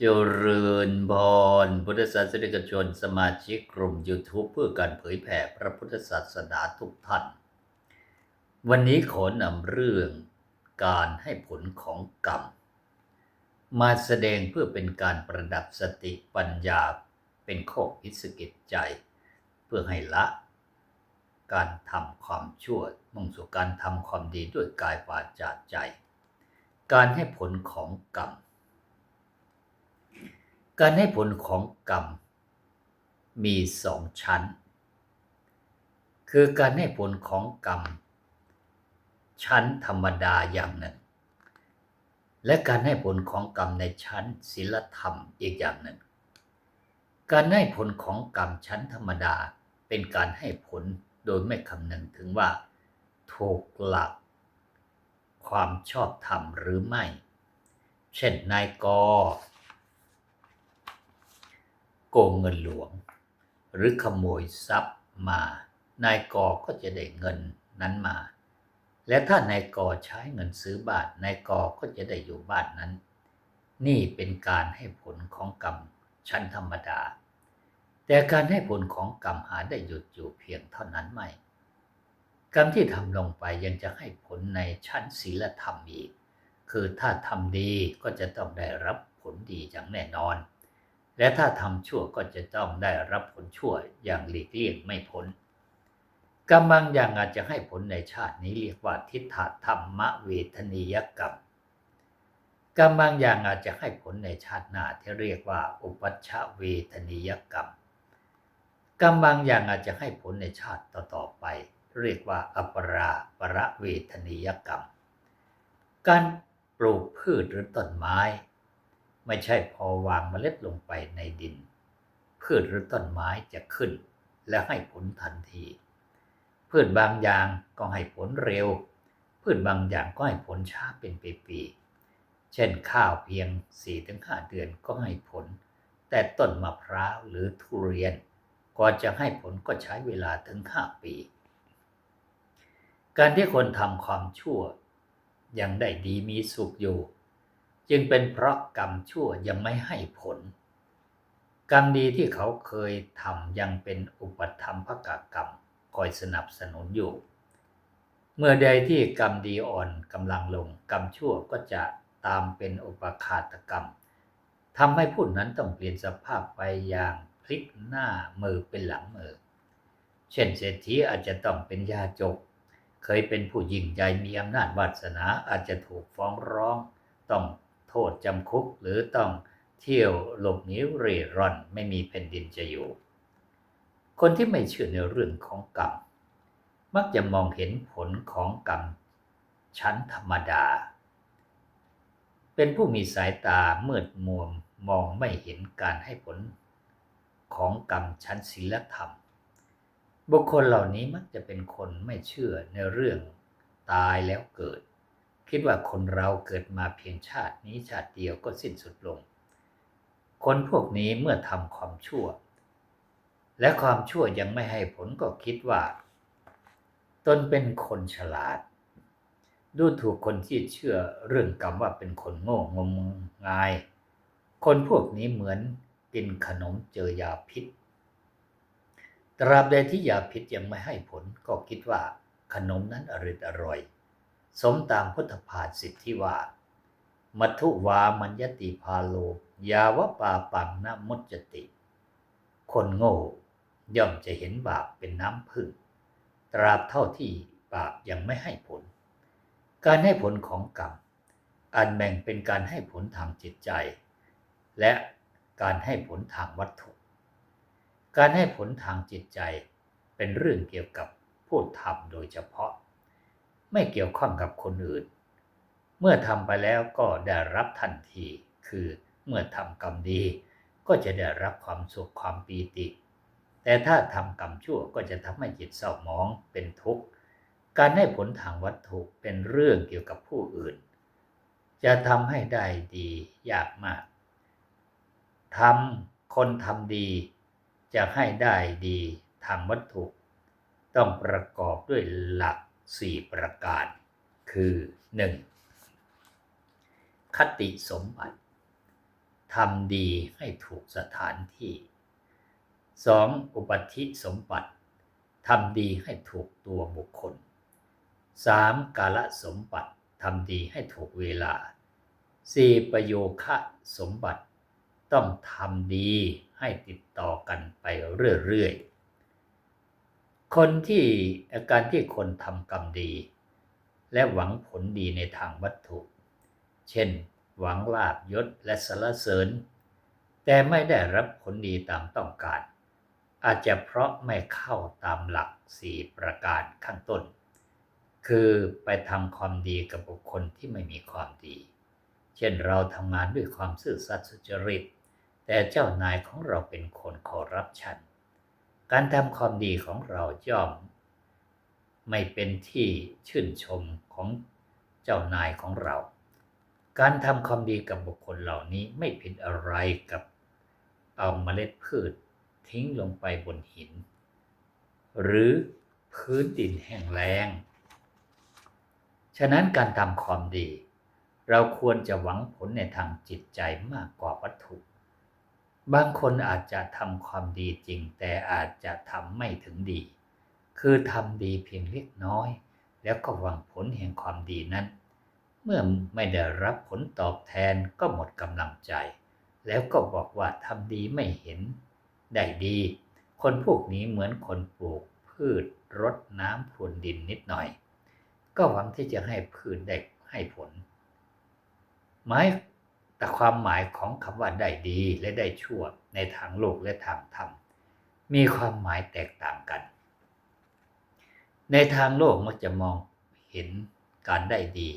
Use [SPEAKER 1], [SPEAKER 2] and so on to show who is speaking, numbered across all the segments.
[SPEAKER 1] เจริญพรพุทธศาสนิกชน สมาชิกกลุ่ม YouTube เพื่อการเผยแผ่พระพุทธศาสนาทุกท่าน วันนี้ขอนำเรื่องการให้ผลของกรรม มาแสดงเพื่อเป็นการประดับสติปัญญาเป็นข้อพิสกิจใจ เพื่อให้ละ การทำความชั่วมุ่งสู่การทำความดีด้วยกายวาจาใจ การให้ผลของกรรม การให้ผลของกรรม มีสองชั้น คือการให้ผลของกรรม ชั้นธรรมดาอย่างหนึ่ง และการให้ผลของกรรมในชั้นศีลธรรมอีกอย่างหนึ่ง การให้ผลของกรรมชั้นธรรมดาเป็นการให้ผลโดยไม่คำนึงถึงว่า ถูกหลัก ความชอบธรรมหรือไม่ เช่นนายก โกงเงินหลวง หรือขโมยทรัพย์มา นายกก็จะได้เงินนั้นมา และถ้านายกใช้เงินซื้อบ้านนายกก็จะได้อยู่บ้านนั้น นี่เป็นการให้ผลของกรรมชั้นธรรมดา แต่การให้ผลของกรรมหาได้หยุดอยู่เพียงเท่านั้นไม่ กรรมที่ทำลงไปยังจะให้ผลในชั้นศีลธรรมอีก คือถ้าทำดีก็จะต้องได้รับผลดีอย่างแน่นอน และถ้าทำชั่วก็จะต้องได้รับผลชั่วอย่างหลีกเลี่ยงไม่พ้นกรรมบางอย่างอาจจะให้ผลในชาตินี้เรียกว่าทิฏฐธรรมเวทนียกรรมกรรมบางอย่างอาจจะให้ผลในชาติหน้าที่เรียกว่า อุปัชชเวทนียกรรมกรรมบางอย่างอาจจะให้ผลในชาติต่อๆไป เรียกว่าอัปราประเวทนียกรรม การปลูกพืชหรือต้นไม้ ไม่ใช่พอวางเมล็ดลงไปในดิน พืชหรือต้นไม้จะขึ้น และให้ผลทันที พืชบางอย่างก็ให้ผลเร็ว พืชบางอย่างก็ให้ผลช้าเป็นปีๆเช่นข้าวเพียง 4-5 เดือนก็ให้ผล แต่ต้นมะพร้าวหรือทุเรียนก่อนจะให้ผลก็ใช้เวลาถึง 5 ปี การที่คนทำความชั่ว ยังได้ดีมีสุขอยู่ จึงเป็นเพราะกรรมชั่วยังไม่ให้ผล กรรมดีที่เขาเคยทำยังเป็นอุปธรรมภกกรรมคอยสนับสนุนอยู่ เมื่อใดที่กรรมดีอ่อนกำลังลง กรรมชั่วก็จะตามเป็นอุปคาตกรรมทำให้ผู้นั้นต้องเปลี่ยนสภาพไปอย่างพลิกหน้ามือเป็นหลังมือ เช่นเศรษฐีอาจจะต้องเป็นยาจก เคยเป็นผู้ยิ่งใหญ่มีอำนาจวาสนาอาจจะถูกฟ้องร้อง ต้อง ษจำคุกหรือต้องเที่ยวหลบหนีเร่ร่อนไม่มีแผ่นดินจะอยู่ คนที่ไม่เชื่อในเรื่องของกรรม มักจะมองเห็นผลของกรรม ชั้นธรรมดา เป็นผู้มีสายตาเมืดมัวมองไม่เห็นการให้ผลของกรรมชั้นศีลธรรม บุคคลเหล่านี้มักจะเป็นคนไม่เชื่อในเรื่องตายแล้วเกิด คิดว่าคนเราเกิดมาเพียงชาตินี้ชาติเดียวก็สิ้นสุดลง คนพวกนี้เมื่อทำความชั่ว และความชั่วยังไม่ให้ผลก็คิดว่า ตนเป็นคนฉลาด ดูถูกคนที่เชื่อเรื่องกรรมว่าเป็นคนโง่งมงาย คนพวกนี้เหมือนกินขนมเจอยาพิษ ตราบใดที่ยาพิษยังไม่ให้ผลก็คิดว่าขนมนั้นอร่อยอร่อย สมตามพุทธภาษิตที่ว่า มัทุวามัญญติพาโล ยาวปาปังนมุจจติ คนโง่ ย่อมจะเห็นบาปเป็นน้ำพึ่ง ตราบเท่าที่บาปยังไม่ให้ผล การให้ผลของกรรม อันแบ่งเป็นการให้ผลทางจิตใจ และการให้ผลทางวัตถุ การให้ผลทางจิตใจเป็นเรื่องเกี่ยวกับผู้ทำโดยเฉพาะ ไม่เกี่ยวข้องกับคนอื่น เมื่อทำไปแล้วก็ได้รับทันที คือเมื่อทำกรรมดี ก็จะได้รับความสุขความปีติ แต่ถ้าทำกรรมชั่วก็จะทำให้จิตเศร้าหมองเป็นทุกข์ การให้ผลทางวัตถุเป็นเรื่องเกี่ยวกับผู้อื่น จะทำให้ได้ดียากมากทำคนทำดี จะให้ได้ดีทางวัตถุ ต้องประกอบด้วยหลัก สี่ประการ คือ 1. คติสมบัติทำดีให้ถูกสถานที่ 2. อุปัติสมบัติทำดีให้ถูกตัวบุคคล 3. กาลสมบัติทำดีให้ถูกเวลา 4. ประโยคะสมบัติต้องทำดีให้ติดต่อกันไปเรื่อยๆ คนที่อาการที่คนทำกรรมดี และหวังผลดีในทางวัตถุ เช่น หวังลาบยศและสรรเสริญ แต่ไม่ได้รับผลดีตามต้องการ อาจจะเพราะไม่เข้าตามหลักสี่ประการข้างต้น คือไปทำความดีกับบุคคลที่ไม่มีความดี เช่นเราทำงานด้วยความซื่อสัตย์สุจริต แต่เจ้านายของเราเป็นคนคอร์รัปชัน การทำความดีของเราย่อม ไม่เป็นที่ชื่นชมของเจ้านายของเรา การทำความดีกับบุคคลเหล่านี้ไม่ผิดอะไรกับเอาเมล็ดพืชทิ้งลงไปบนหิน หรือพื้นดินแห้งแล้ง ฉะนั้นการทำความดี เราควรจะหวังผลในทางจิตใจมากกว่าวัตถุ บางคนอาจจะทำความดีจริง แต่อาจจะทำไม่ถึงดี คือทำดีเพียงเล็กน้อย แล้วก็หวังผลแห่งความดีนั้น เมื่อไม่ได้รับผลตอบแทนก็หมดกำลังใจ แล้วก็บอกว่าทำดีไม่เห็น ได้ดี คนพวกนี้เหมือนคนปลูกพืชรดน้ำพรวนดินนิดหน่อย ก็หวังที่จะให้พืชได้ให้ผลหมาย แต่ความหมายของคำว่าได้ดีและได้ชั่วในทางโลกและทางธรรม มีความหมายแตกต่างกัน ในทางโลกมักจะมองเห็นการได้ดี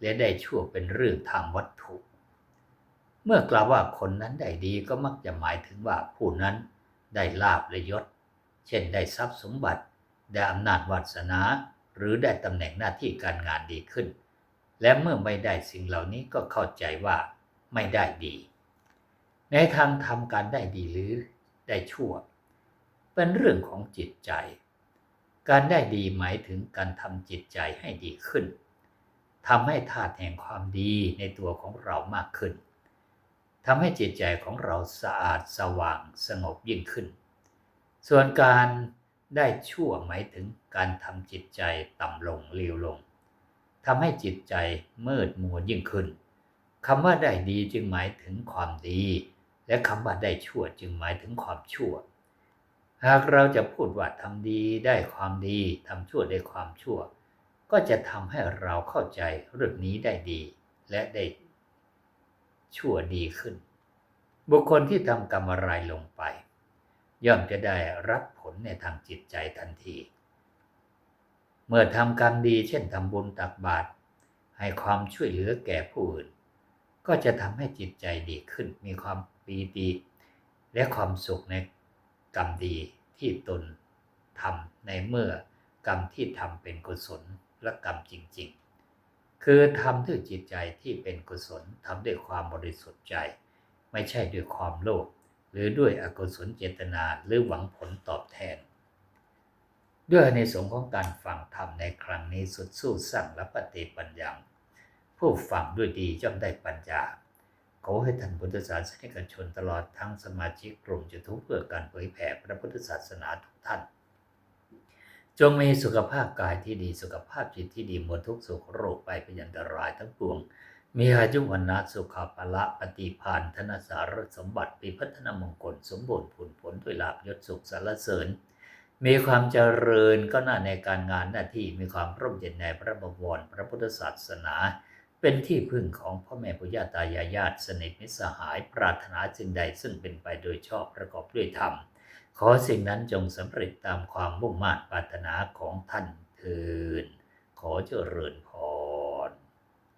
[SPEAKER 1] และได้ชั่วเป็นเรื่องทางวัตถุ เมื่อกล่าวว่าคนนั้นได้ดีก็มักจะหมายถึงว่าผู้นั้นได้ลาบและยศ เช่นได้ทรัพย์สมบัติ ได้อำนาจวาสนา หรือได้ตำแหน่งหน้าที่การงานดีขึ้น และเมื่อไม่ได้สิ่งเหล่านี้ก็เข้าใจว่า ไม่ได้ดี ในทางทำการได้ดีหรือได้ชั่ว เป็นเรื่องของจิตใจ การได้ดีหมายถึงการทำจิตใจให้ดีขึ้นทำให้ธาตุแห่งความดีในตัวของเรามากขึ้นทำให้จิตใจของเราสะอาดสว่างสงบยิ่งขึ้น ส่วนการได้ชั่วหมายถึงการทำจิตใจต่ำลงเลวลงทำให้จิตใจมืดมัวยิ่งขึ้น คำว่าได้ดีจึงหมายถึงความดี และคำว่าได้ชั่วจึงหมายถึงความชั่ว หากเราจะพูดว่าทำดีได้ความดีทำชั่วได้ความชั่ว ก็จะทำให้เราเข้าใจเรื่องนี้ได้ดี และได้ชั่วดีขึ้น บุคคลที่ทำกรรมอะไรลงไป ย่อมจะได้รับผลในทางจิตใจทันที เมื่อทำกรรมดีเช่นทำบุญตักบาตรให้ความช่วยเหลือแก่ผู้อื่น ก็จะทำให้จิตใจดีขึ้น มีความปีติและความสุขในกรรมดีที่ตนทำในเมื่อกรรมที่ทำเป็นกุศลและกรรมจริง ๆ คือทำด้วยจิตใจที่เป็นกุศลทำด้วยความบริสุทธิ์ใจ ไม่ใช่ด้วยความโลภหรือด้วยอกุศลเจตนาหรือหวังผลตอบแทน ด้วยในสงของการฟังธรรมในครั้งนี้สุดสู้สั่งและปฏิปัญญา ผู้ฟังด้วยดีย่อมได้ปัญญาขอให้ท่านพุทธศาสนิกชนตลอดทั้งสมาชิกกลุ่มจะทุกเพื่อการเผยแผ่พระพุทธศาสนาทุกท่าน จงมีสุขภาพกายที่ดีสุขภาพจิตที่ดีหมดทุกสุขโรคไปเป็นอันตรายทั้งปวง มีอายุวันนะสุขภาละปฏิพานธนสารสมบัติปีพัฒนามงคลสมบูรณ์ผลผลด้วยลาบยศสุขสารเสริญมีความเจริญก็หน้าในการงานหน้าที่มีความร่มเย็นในพระบวรพระพุทธศาสนา เป็นที่พึ่งของพ่อแม่ปุญญาตายายาติสนิทมิสหายปรารถนาสิ่งใดซึ่งเป็นไปโดยชอบประกอบด้วยธรรม ขอสิ่งนั้นจงสำเร็จตามความมุ่งมา่ปรารถนาของท่านเถิดขอเจริญพร